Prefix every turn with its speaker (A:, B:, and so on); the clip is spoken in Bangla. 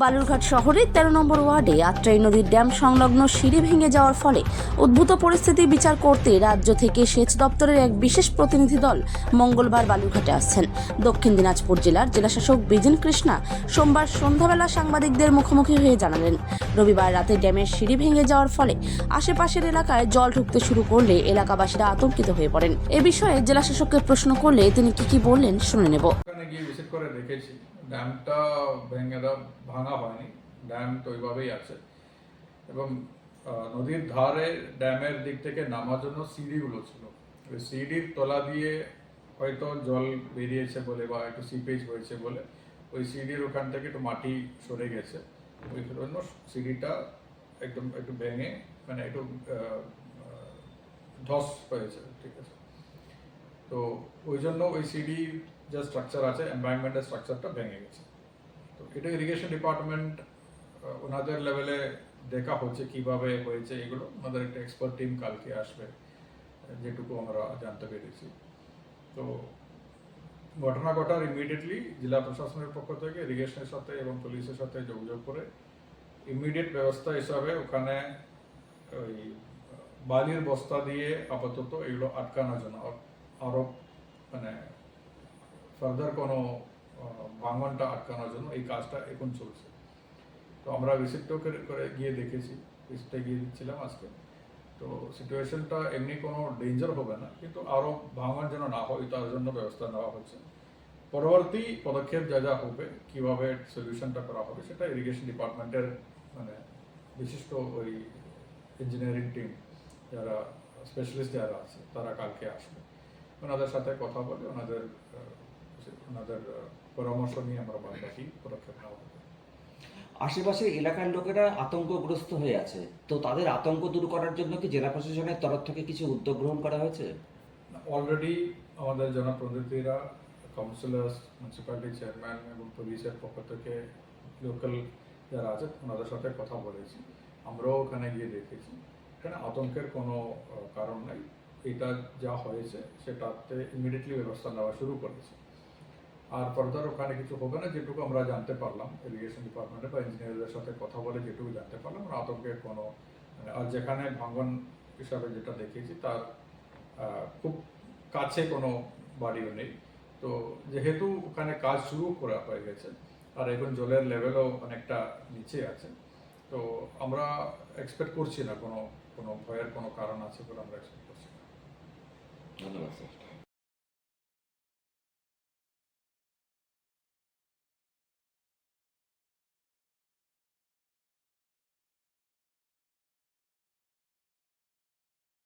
A: বালুরঘাট শহরের তেরো নম্বর ওয়ার্ডে আত্রাই নদীর ড্যাম সংলগ্ন সিঁড়ি ভেঙে যাওয়ার ফলে উদ্ভূত পরিস্থিতি বিচার করতে রাজ্য থেকে সেচ দপ্তরের এক বিশেষ প্রতিনিধি দল মঙ্গলবার বালুরঘাটে আসছেন। দক্ষিণ দিনাজপুর জেলার জেলাশাসক বিজিন কৃষ্ণা সোমবার সন্ধ্যাবেলা সাংবাদিকদের মুখোমুখি হয়ে জানালেন, রবিবার রাতে ড্যামের সিঁড়ি ভেঙে যাওয়ার ফলে আশেপাশের এলাকায় জল ঢুকতে শুরু করলে এলাকাবাসীরা আতঙ্কিত হয়ে পড়েন। এ বিষয়ে জেলাশাসককে প্রশ্ন করলে তিনি কি কি বললেন শুনে নেব।
B: ওখানে ড্যামটা ভেঙে ভাঙা হয়নি। ড্যাম তো ওইভাবেই আছে। এবং নদীর ধারে ড্যামের দিক থেকে নামার জন্য সিঁড়িগুলো ছিল। ওই সিঁড়ির তলা দিয়ে হয়তো জল বেরিয়েছে বলে বা একটু সিপেজ হয়েছে বলে, ওই সিঁড়ির ওখান থেকে একটু মাটি সরে গেছে। ওই জন্য সিঁড়িটা একদম একটু ভেঙে মানে একটু ধস হয়েছে, ঠিক আছে। তো ওই জন্য ওই সিডি যে স্ট্রাকচার আছে এনভায়রনমেন্টের স্ট্রাকচারটা ভেঙে গেছে। তো এটা ইরিগেশন ডিপার্টমেন্ট ওনাদের লেভেলে দেখা হচ্ছে, কীভাবে হয়েছে এগুলো। ওনাদের একটা এক্সপার্ট টিম কালকে আসবে, যেটুকু আমরা জানতে পেরেছি। তো ঘটনা ঘটার ইমিডিয়েটলি জেলা প্রশাসনের পক্ষ থেকে ইরিগেশনের সাথে এবং পুলিশের সাথে যোগাযোগ করে ইমিডিয়েট ব্যবস্থা হিসাবে ওখানে ওই, বালির বস্তা দিয়ে আপাতত এগুলো আটকানোর জন্য আর- আরও মানে ফার্দার কোনো ভাঙনটা আটকানোর জন্য এই কাজটা এখন চলছে। তো আমরা ভিজিটও করে গিয়ে দেখেছি ভিজিটে গিয়ে দিচ্ছিলাম আজকে। তো সিচুয়েশনটা এমনি কোনো ডেঞ্জার হবে না, কিন্তু আরও ভাঙন যেন না হয়, তার জন্য ব্যবস্থা নেওয়া হচ্ছে। পরবর্তী পদক্ষেপ যা যা হবে, কীভাবে সলিউশনটা করা হবে, সেটা ইরিগেশন ডিপার্টমেন্টের মানে বিশিষ্ট ওই ইঞ্জিনিয়ারিং টিম যারা, স্পেশালিস্ট যারা আছে, তারা কালকে আসবে। ওনাদের সাথে কথা বলে ওনাদের ওনাদের পরামর্শ নিয়ে আমরা বাকি পদক্ষেপ নেওয়া হবে।
C: আশেপাশের এলাকার লোকেরা আতঙ্কগ্রস্ত হয়ে আছে। তো তাদের আতঙ্ক দূর করার জন্য কি জেলা প্রশাসনের তরফ থেকে কিছু উদ্যোগ গ্রহণ করা হয়েছে?
B: অলরেডি আমাদের জনপ্রতিনিধিরা কাউন্সিলার্স মিউনিসিপ্যালিটি চেয়ারম্যান এবং পুলিশের পক্ষ থেকে লোকাল যারা আছে ওনাদের সাথে কথা বলেছি। আমরাও ওখানে গিয়ে দেখেছি। এখানে আতঙ্কের কোনো কারণ নাই। এটা যা হয়েছে সেটাতে ইমিডিয়েটলি ব্যবস্থা নেওয়া শুরু করেছে। আর ফার্দার ওখানে কিছু হবে না, যেটুকু আমরা জানতে পারলাম ইরিগেশন ডিপার্টমেন্টে বা ইঞ্জিনিয়ারদের সাথে কথা বলে যেটুকু জানতে পারলাম আতঙ্কের কোনো মানে আর যেখানে ভাঙ্গন হিসাবে যেটা দেখেছি তার খুব কাছে কোনো বাড়িও নেই। তো যেহেতু ওখানে কাজ শুরু করা হয়ে গেছে, আর এখন জলের লেভেলও অনেকটা নিচে আছে, তো আমরা এক্সপেক্ট করছি না কোনো কোনো ভয়ের কোনো কারণ আছে বলে আমরা এক্সপেক্ট করছি না।
C: ধন্যবাদ, স্যার।